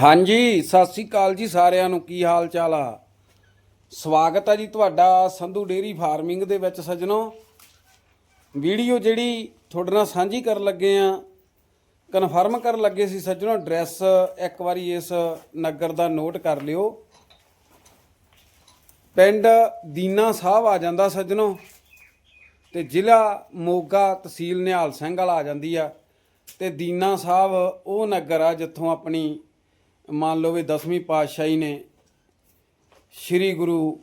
ਹਾਂਜੀ, ਸਤਿ ਸ੍ਰੀ ਅਕਾਲ ਜੀ ਸਾਰਿਆਂ ਨੂੰ। ਕੀ ਹਾਲ ਚਾਲ ਆ? ਸਵਾਗਤ ਆ ਜੀ ਤੁਹਾਡਾ ਸੰਧੂ ਡੇਰੀ ਫਾਰਮਿੰਗ ਦੇ ਵਿੱਚ ਸੱਜਣੋ। ਵੀਡੀਓ ਜਿਹੜੀ ਤੁਹਾਡੇ ਨਾਲ ਸਾਂਝੀ ਕਰਨ ਲੱਗੇ ਆ, ਕਨਫਰਮ ਕਰਨ ਲੱਗੇ ਸੀ ਸੱਜਣੋ, ਐਡਰੈਸ ਇੱਕ ਵਾਰੀ ਇਸ ਨਗਰ ਦਾ ਨੋਟ ਕਰ ਲਿਓ। ਪਿੰਡ ਦੀਨਾ ਸਾਹਿਬ ਆ ਜਾਂਦਾ ਸੱਜਣੋ ਤੇ ਜ਼ਿਲ੍ਹਾ ਮੋਗਾ ਤਹਿਸੀਲ ਨਿਹਾਲ ਸਿੰਘ ਵਾਲਾ ਆ ਜਾਂਦੀ ਆ। ਤੇ ਦੀਨਾ ਸਾਹਿਬ ਉਹ ਨਗਰ ਆ ਜਿੱਥੋਂ ਆਪਣੀ ਮੰਨ ਲਓ ਵੀ 10ਵੀਂ ਪਾਤਸ਼ਾਹੀ ਨੇ ਸ੍ਰੀ ਗੁਰੂ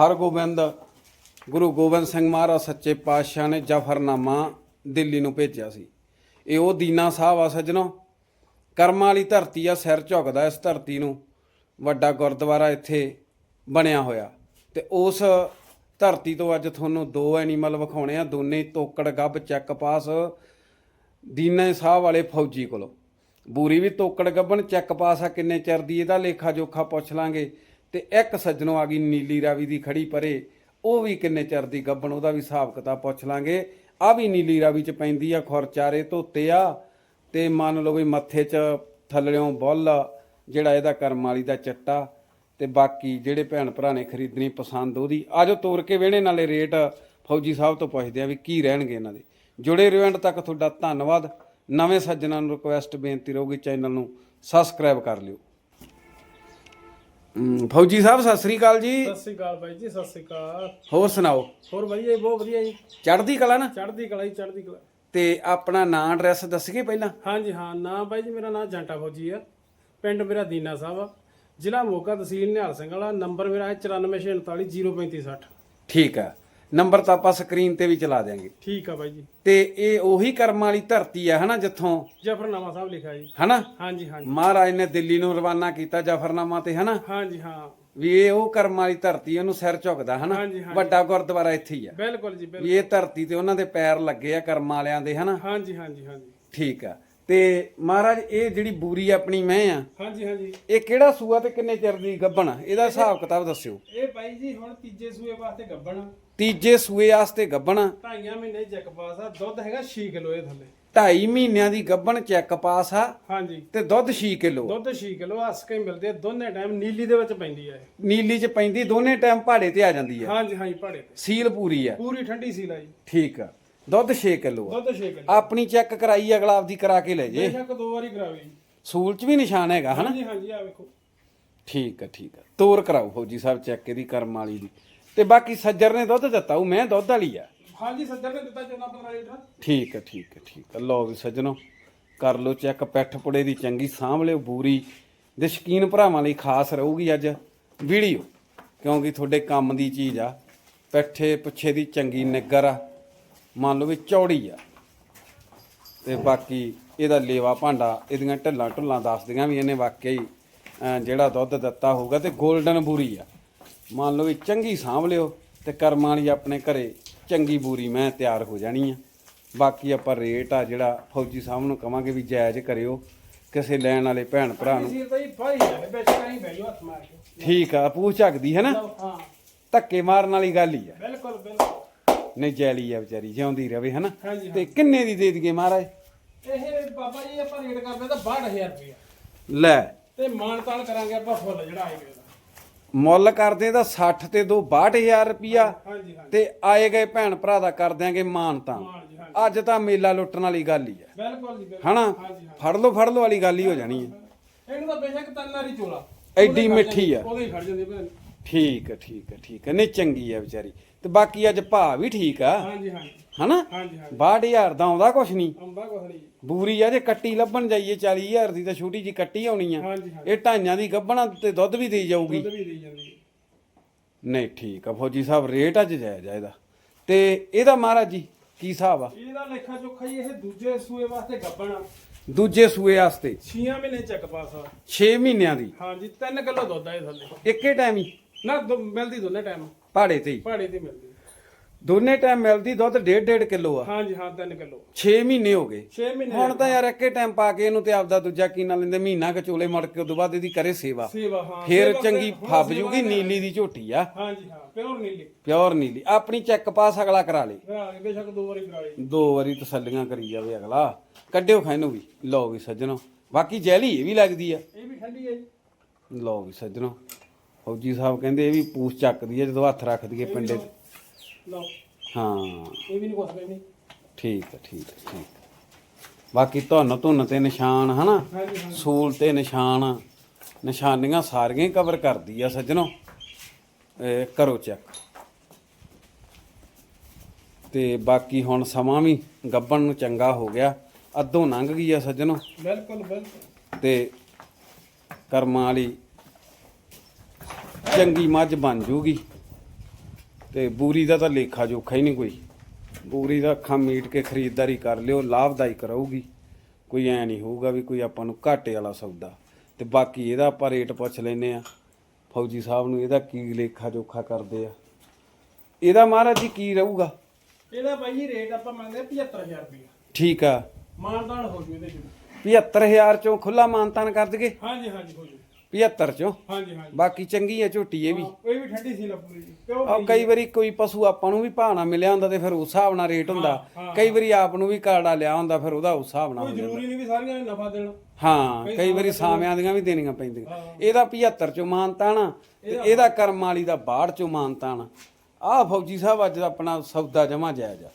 ਹਰਗੋਬਿੰਦ, ਗੁਰੂ ਗੋਬਿੰਦ ਸਿੰਘ ਮਹਾਰਾਜ ਸੱਚੇ ਪਾਤਸ਼ਾਹ ਨੇ ਜਫਰਨਾਮਾ ਦਿੱਲੀ ਨੂੰ ਭੇਜਿਆ ਸੀ। ਇਹ ਉਹ ਦੀਨਾ ਸਾਹਿਬ ਆ ਸੱਜਣੋ, ਕਰਮਾਂ ਵਾਲੀ ਧਰਤੀ ਆ, ਸਿਰ ਝੁਕਦਾ ਇਸ ਧਰਤੀ ਨੂੰ। ਵੱਡਾ ਗੁਰਦੁਆਰਾ ਇੱਥੇ ਬਣਿਆ ਹੋਇਆ। ਤੇ ਉਸ ਧਰਤੀ ਤੋਂ ਅੱਜ ਤੁਹਾਨੂੰ ਦੋ ਐਨੀਮਲ ਵਿਖਾਉਣੇ ਆ, ਦੋਨੇ ਤੋਕੜ, ਗੱਭ, ਚੱਕ ਪਾਸ, ਦੀਨਾ ਸਾਹਿਬ ਵਾਲੇ ਫੌਜੀ ਕੋਲੋਂ। ਬੂਰੀ ਵੀ ਤੋਕੜ ਗੱਬਣ, ਚੈੱਕ ਪਾਸ ਆ ਕਿੰਨੇ ਚਿਰ ਦੀ, ਇਹਦਾ ਲੇਖਾ ਜੋਖਾ ਪੁੱਛ ਲਾਂਗੇ। ਤੇ ਇੱਕ ਸੱਜਣੋਂ ਆ ਗਈ ਨੀਲੀ ਰਾਵੀ ਦੀ ਖੜੀ ਪਰੇ, ਉਹ ਵੀ ਕਿੰਨੇ ਚਿਰ ਦੀ ਗੱਬਣ, ਉਹਦਾ ਵੀ ਹਿਸਾਬ ਕਿਤਾਬ ਪੁੱਛ ਲਾਂਗੇ। ਆ ਵੀ ਨੀਲੀ ਰਾਵੀ ਚ ਪੈਂਦੀ ਆ ਖੁਰਚਾਰੇ ਧੋਤੇ ਆ, ਤੇ ਮੰਨ ਲਓ ਵੀ ਮੱਥੇ 'ਚ ਥੱਲੜਿਓਂ ਬੁੱਲ ਜਿਹੜਾ ਇਹਦਾ ਕਰਮ ਵਾਲੀ ਦਾ ਚੱਟਾ, ਤੇ ਬਾਕੀ ਜਿਹੜੇ ਭੈਣ ਭਰਾ ਨੇ ਖਰੀਦਣੀ ਪਸੰਦ ਉਹਦੀ। ਆਜੋ ਤੋਰ ਕੇ ਵੇਣੇ ਨਾਲੇ ਰੇਟ ਫੌਜੀ ਸਾਹਿਬ ਤੋਂ ਪੁੱਛਦੇ ਆ ਵੀ ਕੀ ਰਹਿਣਗੇ ਇਹਨਾਂ ਦੇ। ਜੁੜੇ ਰਹੋ ਤੱਕ ਤੁਹਾਡਾ ਧੰਨਵਾਦ। ਨਵੇਂ ਸੱਜਣਾਂ ਨੂੰ ਰਿਕੁਐਸਟ ਬੇਨਤੀ ਰਹੂਗੀ ਚੈਨਲ ਨੂੰ ਸਬਸਕ੍ਰਾਈਬ ਕਰ ਲਿਓ। ਫੌਜੀ ਸਾਹਿਬ ਸਤਿ ਸ੍ਰੀ ਅਕਾਲ ਜੀ। ਸਤਿ ਸ੍ਰੀ ਅਕਾਲ ਬਾਈ ਜੀ ਸਤਿ ਸ੍ਰੀ ਅਕਾਲ। ਹੋਰ ਸੁਣਾਓ? ਹੋਰ ਵਧੀਆ ਜੀ ਬਹੁਤ ਵਧੀਆ ਜੀ। ਚੜ੍ਹਦੀ ਕਲਾ ਨਾ? ਚੜ੍ਹਦੀ ਕਲਾ ਜੀ ਚੜ੍ਹਦੀ ਕਲਾ। ਤੇ ਆਪਣਾ ਨਾਂ ਐਡਰੈਸ ਦੱਸੀਏ ਪਹਿਲਾਂ। ਹਾਂਜੀ ਹਾਂ ਨਾਮ ਬਾਈ ਜੀ ਮੇਰਾ ਨਾਮ ਜੰਟਾ ਫੌਜੀ ਆ। ਪਿੰਡ ਮੇਰਾ ਦੀਨਾ ਸਾਹਿਬ ਆ। ਜ਼ਿਲ੍ਹਾ ਮੋਗਾ ਤਹਿਸੀਲ ਨਿਹਾਲ ਸਿੰਘ ਵਾਲਾ ਨੰਬਰ ਮੇਰਾ ਹੈ 9448403560 ਠੀਕ ਆ। ਨੰਬਰ ਤਾਂ ਆਪਾਂ ਸਕਰੀਨ ਤੇ ਵੀ ਚਲਾ ਦਿਆਂਗੇ। ਠੀਕ ਆ ਬਾਈ ਜੀ। ਤੇ ਇਹ ਉਹੀ ਕਰਮ ਵਾਲੀ ਧਰਤੀ ਆ ਹਨਾ ਜਿੱਥੋਂ ਜਫਰਨਾਮਾ ਸਾਹਿਬ ਲਿਖਿਆ ਜੀ। ਹਨਾ? ਹਾਂਜੀ ਹਾਂਜੀ। ਮਹਾਰਾਜ ਨੇ ਦਿੱਲੀ ਨੂੰ ਰਵਾਨਾ ਕੀਤਾ ਜਫਰਨਾਮਾ ਤੇ ਹਨਾ? ਹਾਂਜੀ ਹਾਂ। ਵੀ ਇਹ ਉਹ ਕਰਮ ਵਾਲੀ ਧਰਤੀ ਉਹਨੂੰ ਸਿਰ ਝੁਕਦਾ ਹਨਾ? ਹਾਂਜੀ, ਹਾਂਜੀ। ਵੱਡਾ ਗੁਰਦੁਆਰਾ ਇੱਥੇ ਹੀ ਆ। ਬਿਲਕੁਲ ਜੀ ਬਿਲਕੁਲ। ਵੀ ਇਹ ਧਰਤੀ ਤੇ ਉਹਨਾਂ ਦੇ ਪੈਰ ਲੱਗੇ ਆ ਕਰਮ ਵਾਲਿਆਂ ਦੇ ਹਨਾ? ਹਾਂਜੀ ਹਾਂਜੀ ਹਾਂਜੀ। ਠੀਕ ਆ। ਤੇ ਮਹਾਰਾਜ ਇਹ ਜਿਹੜੀ ਬੂਰੀ ਆਪਣੀ ਮੈਂ ਆ ਹਾਂਜੀ ਹਾਂਜੀ। ਇਹ ਕਿਹੜਾ ਸੂਆ ਤੇ ਕਿੰਨੇ ਚਿਰ ਦੀ ਗੱਭਣ ਆ? ਇਹਦਾ ਹਿਸਾਬ ਕਿਤਾਬ ਦੱਸਿਓ। ਇਹ ਬਾਈ ਜੀ ਹੁਣ ਤੀਜੇ ਸੂਏ ਵਾਸਤੇ ਗੱਬਣ ਤੀਜੇ ਸੂਏ ਵਾਸਤੇ ਗੱਭਣ ਆ ਢਾਈਆਂ ਮਹੀਨੇ ਚੱਕ ਪਾਸ ਆ ਦੁੱਧ ਹੈਗਾ 6 ਕਿਲੋ ਇਹ ਥੱਲੇ। ਢਾਈ ਮਹੀਨਿਆਂ ਦੀ ਗੱਭਣ ਚੈੱਕ ਪਾਸ ਆ ਹਾਂਜੀ। ਤੇ ਦੁੱਧ 6 ਕਿਲੋ। ਦੁੱਧ 6 ਕਿਲੋ ਹੱਸ ਕੇ ਹੀ ਮਿਲਦੇ ਆ ਦੋਨੇ ਟਾਈਮ ਨੀਲੀ ਦੇ ਵਿੱਚ ਪੈਂਦੀ ਆ ਇਹ। ਨੀਲੀ ਚ ਪੈਂਦੀ ਦੋਨੇ ਟਾਈਮ ਪਹਾੜੇ ਤੇ ਆ ਜਾਂਦੀ ਆ। ਹਾਂਜੀ ਹਾਂਜੀ ਪੜੇ ਤੇ। ਸੀਲ ਪੂਰੀ ਆ। ਪੂਰੀ ਠੰਡੀ ਸੀ ਲਾਈ ਠੀਕ ਆ। ਦੁੱਧ 6 ਕਿਲੋ ਆ। ਦੁੱਧ 6 ਕਿਲੋ। ਆਪਣੀ ਚੈੱਕ ਕਰਾਈ ਅਗਲਾ ਆਪਦੀ ਕਰਾ ਕੇ ਲੈ ਜੇ। ਬੇਸ਼ੱਕ ਦੋ ਵਾਰੀ ਕਰਾਵੇ ਸੂਲ ਚ ਵੀ ਨਿਸ਼ਾਨ ਹੈਗਾ ਹਨਾ? ਹਾਂਜੀ ਹਾਂਜੀ ਆ ਵੇਖੋ। ਠੀਕ ਆ ਠੀਕ ਆ। ਤੋਰ ਕਰਾਓ ਫੌਜੀ ਸਾਹਿਬ ਚੈੱਕ ਇਹਦੀ ਕਰਮ ਵਾਲੀ ਦੀ। ਤੇ ਬਾਕੀ ਸੱਜਰ ਨੇ ਦੁੱਧ ਦਿੱਤਾ ਉਹ ਮੈਂ ਦੁੱਧ ਵਾਲੀ ਆ। ਹਾਂਜੀ ਸੱਜਰ ਨੇ ਦਿੱਤਾ 14 15 ਲੀਟਰ। ਠੀਕ ਆ ਠੀਕ ਆ ਠੀਕ ਆ। ਲਓ ਵੀ ਸੱਜਣੋ ਕਰ ਲਓ ਚੈੱਕ ਪੈਠ ਪੁੜੇ ਦੀ ਚੰਗੀ ਸਾਂਭ ਲਿਓ ਬੂਰੀ ਦੇ ਸ਼ਕੀਨ ਭਰਾਵਾਂ ਲਈ ਖਾਸ ਰਹੂਗੀ ਅੱਜ ਵੀਡੀਓ ਕਿਉਂਕਿ ਤੁਹਾਡੇ ਕੰਮ ਦੀ ਚੀਜ਼ ਆ। ਪੈਠੇ ਪੁੱਛੇ ਦੀ ਚੰਗੀ ਨਿੱਗਰ ਆ। ਮੰਨ ਲਓ ਵੀ ਚੌੜੀ ਆ। ਤੇ ਬਾਕੀ ਇਹਦਾ ਲੇਵਾ ਭਾਂਡਾ ਇਹਦੀਆਂ ਢੱਲਾਂ ਢੁੱਲਾਂ ਦੱਸਦੀਆਂ ਵੀ ਇਹਨੇ ਵਾਕਿਆ ਹੀ ਅਹ, ਜਿਹੜਾ ਦੁੱਧ ਦਿੱਤਾ ਹੋਊਗਾ ਤੇ 골ਡਨ ਬੂਰੀ ਆ। ਮੰਨ ਲਓ ਵੀ ਚੰਗੀ ਸਾਂਭ ਲਿਓ ਤੇ ਕਰਮਾਂ ਵਾਲੀ ਆਪਣੇ ਘਰੇ ਚੰਗੀ ਬੂਰੀ ਮੈਂ ਤਿਆਰ ਹੋ ਜਾਣੀ ਆ। ਬਾਕੀ ਆਪਾਂ ਰੇਟ ਆ ਜਿਹੜਾ ਫੌਜੀ ਸਾਹਿਬ ਨੂੰ ਕਵਾਂਗੇ ਵੀ ਜਾਇਜ਼ ਕਰਿਓ ਕਿਸੇ ਲੈਣ ਵਾਲੇ ਭੈਣ ਭਰਾ ਨੂੰ। ਸੀ ਤਾਂ ਜੀ ਭਾਈ ਜਾਨੇ ਵਿੱਚ ਕਹੀਂ ਬੈਜੋ ਹੱਥ ਮਾਰ ਕੇ। ਠੀਕ ਆ ਪੂਛ ਝੱਕਦੀ ਹੈ ਨਾ? ਲਓ, ਹਾਂ। ਧੱਕੇ ਮਾਰਨ ਵਾਲੀ ਗੱਲ ਹੀ ਆ। ਬਿਲਕੁਲ ਬਿਲਕੁਲ। ਨਹੀਂ ਜੈਲੀ ਆ ਵਿਚਾਰੀ ਜਿਉਂਦੀ ਰਵੇ ਹਨਾ ਹਾਂਜੀ ਤੇ ਕਿੰਨੇ ਦੀ ਦੇ ਦਈਏ ਮਹਾਰਾਜ? ਇਹ ਬਾਬਾ ਜੀ ਆਪਾਂ ਰੇਟ ਕਰਦੇ ਤਾਂ 62000 ਰੁਪਏ ਲੈ। ਤੇ ਮਾਨ ਤਾਨ ਕਰਾਂਗੇ ਆਪਾਂ ਫੁੱਲ ਜਿਹੜਾ ਆਏਗਾ ਮੁੱਲ ਕਰਦੇ ਤਾਂ 60 ਤੇ ਦੋ 62000 ਰੁਪਿਆ ਹਾਂਜੀ ਹਾਂਜੀ ਤੇ ਆਏ ਗਏ ਭੈਣ ਭਰਾ ਦਾ ਕਰ ਦਿਆਂਗੇ ਮਾਨ ਤਾਂ। ਮਾਨ ਜੀ ਹਾਂਜੀ। ਅੱਜ ਤਾਂ ਮੇਲਾ ਲੁੱਟਣ ਵਾਲੀ ਗੱਲ ਹੀ ਆ ਬਿਲਕੁਲ ਜੀ ਬਿਲਕੁਲ। ਹਨਾ? ਹਾਂਜੀ ਫੜ ਲੋ ਫੜ ਲੋ ਵਾਲੀ ਗੱਲ ਹੀ ਹੋ ਜਾਣੀ ਹੈ। ਇਹਨੂੰ ਤਾਂ ਬੇਸ਼ੱਕ ਤੰਨਾਰੀ ਚੋਲਾ। ਐਡੀ ਮਿੱਠੀ ਆ। ਉਹਦੇ ਹੀ ਖੜ ਜਾਂਦੀ ਭੈਣ। ਠੀਕ ਹੈ ਠੀਕ ਹੈ ਠੀਕ ਹੈ ਨਹੀਂ ਚੰਗੀ ਆ ਵਿਚਾਰੀ। ਤੇ ਬਾਕੀ ਅੱਜ ਭਾ ਵੀ ਠੀਕ ਆ। ਹਾਂਜੀ ਹਾਂਜੀ। ਹਨਾ? ਹਾਂਜੀ ਹਾਂਜੀ। 62000 ਦਾ ਆਉਂਦਾ ਕੁਛ ਨਹੀਂ। ਅੰਬਾ ਕੁਛ ਨਹੀਂ। ਬੂਰੀ ਆ ਜੇ ਕੱਟੀ ਲੱਭਣ ਜਾਈਏ 40000 ਦੀ ਤਾਂ ਛੋਟੀ ਜੀ ਕੱਟੀ ਆਉਣੀ ਆ। ਹਾਂਜੀ ਹਾਂਜੀ। ਇਹ ਢਾਈਆਂ ਦੀ ਗੱਭਣਾ ਤੇ ਦੁੱਧ ਵੀ ਦੇਈ ਜਾਊਗੀ। ਦੁੱਧ ਵੀ ਦੇਈ ਜਾਂਦੀ ਹੈ। ਨਹੀਂ ਠੀਕ ਆ। ਫੌਜੀ ਸਾਹਿਬ ਰੇਟ ਅੱਜ ਜਾਇਜ਼ ਆ ਇਹਦਾ। ਤੇ ਇਹਦਾ ਮਹਾਰਾਜ ਜੀ ਕੀ ਹਿਸਾਬ ਆ? ਇਹਦਾ ਲੇਖਾ ਚੋਖਾ ਜੀ ਇਹ ਦੂਜੇ ਸੂਏ ਵਾਸਤੇ ਗੱਬਣਾ ਦੂਜੇ ਸੂਏ ਵਾਸਤੇ। 6 ਮਹੀਨੇ ਚੱਕ ਪਾਸ ਆ। 6 ਮਹੀਨਿਆਂ ਦੀ। ਹਾਂਜੀ 3 ਕਿਲੋ ਦੁੱਧ ਆ ਇਹ ਥੱਲੇ। ਇੱਕੇ ਟਾਈਮ ਹੀ। ਨਾ ਦੋ- ਮਿਲਦੀ ਦੋਨੇ ਟਾਈਮ ਪਹਾੜੇ ਤੇ ਹੀ। ਪਹਾੜੇ ਤੇ ਮਿਲਦੀ। ਦੋਨੇ ਟਾਈਮ ਮਿਲਦੀ ਦੁੱਧ 1.5 1.5 ਕਿਲੋ ਆ। ਹਾਂਜੀ ਹਾਂ 3 ਕਿਲੋ। 6 ਮਹੀਨੇ ਹੋ ਗਏ। 6 ਮਹੀਨੇ ਹੁਣ ਤਾਂ ਯਾਰ ਇੱਕੇ ਟਾਈਮ ਪਾ ਕੇ ਇਹਨੂੰ ਤੇ ਆਪਦਾ ਦੂਜਾ ਕੀ ਨਾਲ ਲੈਂਦੇ ਮਹੀਨਾ ਕਚੋਲੇ ਮੁੜ ਕੇ ਉਦੋਂ ਬਾਅਦ ਇਹਦੀ ਕਰੇ ਸੇਵਾ। ਸੇਵਾ ਹਾਂ ਫੇਰ ਸੇਵਾ ਚੰਗੀ ਫੱਬ ਜੂਗੀ ਨੀਲੀ ਦੀ ਝੋਟੀ ਆ। ਹਾਂਜੀ ਹਾਂ ਪਿਓਰ ਨੀਲੀ। ਪਿਓਰ ਨੀਲੀ। ਆਪਣੀ ਚੈੱਕ ਪਾਸ ਅਗਲਾ ਕਰਾ ਲੇ। ਬੇਸ਼ੱਕ ਦੋ ਵਾਰੀ ਕਰਾ ਲਈ ਦੋ ਵਾਰੀ ਤਸੱਲੀਆਂ ਕਰੀ ਜਾਵੇ ਅਗਲਾ। ਕੱਢਿਓ ਖਾਇਨੂੰ ਵੀ। ਲਓ ਵੀ ਸੱਜਣੋ। ਬਾਕੀ ਜੈਲੀ ਇਹ ਵੀ ਲੱਗਦੀ ਆ। ਇਹ ਵੀ ਠੰਡੀ ਹੈ ਜੀ। ਲਓ ਵੀ ਸੱਜਣੋ। ਫੌਜੀ ਸਾਹਿਬ ਕਹਿੰਦੇ ਇਹ ਵੀ ਪੂਛ ਚੱਕਦੀ ਹੈ ਜਦੋਂ ਹੱਥ ਰੱਖ ਦਈਏ ਪਿੰਡੇ 'ਚ। ਲਓ। ਹਾਂ। ਇਹ ਵੀ ਨਹੀਂ ਕੁਛ ਠੀਕ ਹੈ ਠੀਕ ਹੈ ਠੀਕ ਹੈ। ਬਾਕੀ ਧੁੰਨ ਧੁੰਨ ਤੇ ਨਿਸ਼ਾਨ ਹਨਾ? ਹਾਂਜੀ ਹਾਂਜੀ। ਸੂਲ ਤੇ ਨਿਸ਼ਾਨ। ਨਿਸ਼ਾਨੀਆਂ ਸਾਰੀਆਂ ਹੀ ਕਵਰ ਕਰਦੀ ਆ ਸੱਜਣੋ। ਇਹ ਕਰੋ ਚੈੱਕ। ਤੇ ਬਾਕੀ ਹੁਣ ਸਮਾਂ ਵੀ ਗੱਬਣ ਨੂੰ ਚੰਗਾ ਹੋ ਗਿਆ। ਅੱਧੋਂ ਲੰਘ ਗਈ ਆ ਸੱਜਣੋ। ਬਿਲਕੁਲ ਬਿਲਕੁਲ। ਤੇ ਕਰਮਾਂ ਵਾਲੀ ਚੰਗੀ ਮੱਝ ਬਣ ਜੂਗੀ। ਤੇ ਬੂਰੀ ਦਾ ਤਾਂ ਲੇਖਾ ਜੋਖਾ ਹੀ ਨਹੀਂ ਕੋਈ। ਬੂਰੀ ਦਾ ਅੱਖਾਂ ਮੀਟ ਕੇ ਖਰੀਦਦਾਰੀ ਕਰ ਲਿਓ ਲਾਭਦਾਇਕ ਰਹੂਗੀ ਕੋਈ ਐ ਨਹੀਂ ਹੋਊਗਾ ਵੀ ਕੋਈ ਆਪਾਂ ਨੂੰ ਘਾਟੇ ਵਾਲਾ ਸੌਦਾ। ਤੇ ਬਾਕੀ ਇਹਦਾ ਆਪਾਂ ਰੇਟ ਪੁੱਛ ਲੈਨੇ ਆ ਫੌਜੀ ਸਾਹਿਬ ਨੂੰ ਇਹਦਾ ਕੀ ਲੇਖਾ ਜੋਖਾ ਕਰਦੇ ਆ। ਇਹਦਾ ਮਹਾਰਾਜ ਜੀ ਕੀ ਰਹੂਗਾ? ਇਹਦਾ ਬਾਈ ਜੀ ਰੇਟ ਆਪਾਂ ਮੰਗਦੇ 75000 ਰੁਪਏ ਠੀਕ ਆ। ਮਾਨਦਾਨ ਹੋ ਜੂ ਇਹਦੇ ਚ। 75000 ਚੋਂ ਖੁੱਲਾ ਮਾਨਤਾਨ ਕਰ ਦਗੇ ਹਾਂਜੀ ਹਾਂਜੀ ਹੋ ਜੂ। 75 ਚੋਂ। ਹਾਂਜੀ ਹਾਂਜੀ। ਬਾਕੀ ਚੰਗੀ ਆ ਝੋਟੀ ਇਹ ਵੀ। ਇਹ ਵੀ ਠੰਡੀ ਸੀ ਲੱਪੂਰੀ ਜੀ। ਕਿਉਂ ਆ ਕਈ ਵਾਰੀ ਕੋਈ ਪਸ਼ੂ ਆਪਾਂ ਨੂੰ ਵੀ ਭਾਣਾ ਮਿਲਿਆ ਹੁੰਦਾ ਤੇ ਫਿਰ ਉਸ ਹਿਸਾਬ ਨਾਲ ਰੇਟ ਹੁੰਦਾ। ਕਈ ਵਾਰੀ ਆਪ ਨੂੰ ਵੀ ਕਾੜਾ ਲਿਆ ਹੁੰਦਾ ਫਿਰ ਉਹਦਾ ਉਸ ਹਿਸਾਬ ਨਾਲ ਕੋਈ ਜ਼ਰੂਰੀ ਨਹੀਂ ਵੀ ਸਾਰੀਆਂ ਨੇ ਨਫਾ ਦੇਣਾ। ਹਾਂ ਕਈ ਵਾਰੀ ਸਾਵਿਆਂ ਦੀਆਂ ਵੀ ਦੇਣੀਆਂ ਪੈਂਦੀਆਂ। ਇਹਦਾ 75 ਚੋਂ ਮਾਨਤਾ ਨਾ ਤੇ ਇਹਦਾ ਕਰਮ ਵਾਲੀ ਦਾ 62 ਚੋਂ ਮਾਨਤਾ ਨਾ ਆਹ ਫੌਜੀ ਸਾਹਿਬ ਅੱਜ ਆਪਣਾ ਸੌਦਾ ਜਮਾ ਜਾਇਜ਼ ਆ।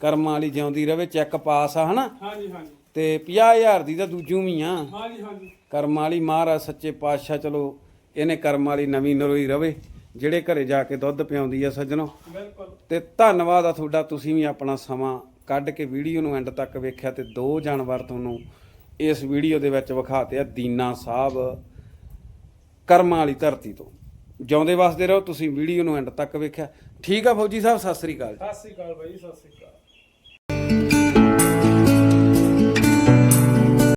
ਕਰਮ ਵਾਲੀ ਜਿਉਂਦੀ ਰਵੇ ਚੈੱਕ ਪਾਸ ਆ ਹਨਾ? ਹਾਂਜੀ ਹਾਂਜੀ। ਤੇ 50000 ਦੀ ਤਾਂ ਦੂਜੂ ਵੀ ਆ। ਹਾਂਜੀ ਹਾਂਜੀ। ਕਰਮ ਵਾਲੀ ਮਹਾਰਾਜ ਸੱਚੇ ਪਾਤਸ਼ਾਹ ਚਲੋ ਇਹਨੇ ਕਰਮ ਵਾਲੀ ਨਵੀਂ ਨਰੋਈ ਰਵੇ ਜਿਹੜੇ ਘਰੇ ਜਾ ਕੇ ਦੁੱਧ ਪਿਆਉਂਦੀ ਆ ਸੱਜਣੋ। ਬਿਲਕੁਲ। ਤੇ ਧੰਨਵਾਦ ਆ ਤੁਹਾਡਾ ਤੁਸੀਂ ਵੀ ਆਪਣਾ ਸਮਾਂ ਕੱਢ ਕੇ ਵੀਡੀਓ ਨੂੰ ਐਂਡ ਤੱਕ ਵੇਖਿਆ ਤੇ ਦੋ ਜਾਨਵਰ ਤੁਹਾਨੂੰ ਇਸ ਵੀਡੀਓ ਦੇ ਵਿੱਚ ਵਿਖਾਤੇ ਆ ਦੀਨਾ ਸਾਹਿਬ ਕਰਮਾਂ ਵਾਲੀ ਧਰਤੀ ਤੋਂ। ਜਿਉਂਦੇ ਵਸਦੇ ਰਹੋ ਤੁਸੀਂ ਵੀਡੀਓ ਨੂੰ ਐਂਡ ਤੱਕ ਵੇਖਿਆ। ਠੀਕ ਆ ਫੌਜੀ ਸਾਹਿਬ ਸਤਿ ਸ੍ਰੀ ਅਕਾਲ ਸਤਿ ਸ੍ਰੀ ਅਕਾਲ ਬਾਈ ਸਤਿ ਸ੍ਰੀ ਅਕਾਲ।